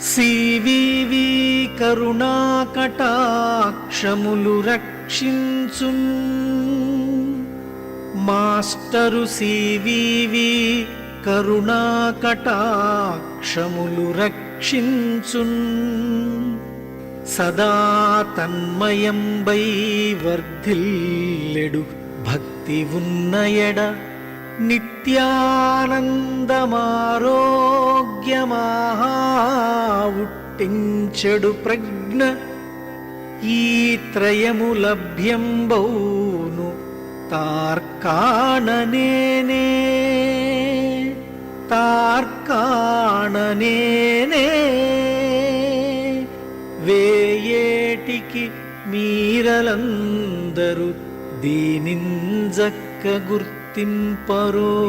CVV కరుణాకటాక్షములు రక్షించు. Master CVV కరుణాకటాక్షములు రక్షించు. సదా తన్మయంబై వర్ధిల్లెడు భక్తి ఉన్నయడ నిత్యానందమారోగ్యమావుట్టించెడు ప్రజ్ఞ ఈ త్రయము లభ్యంబౌను తార్కాణనేనే. తార్కాణనేనే. వేయేటికి మీరలందరూ దీనింజక్క గుర్తింపరో.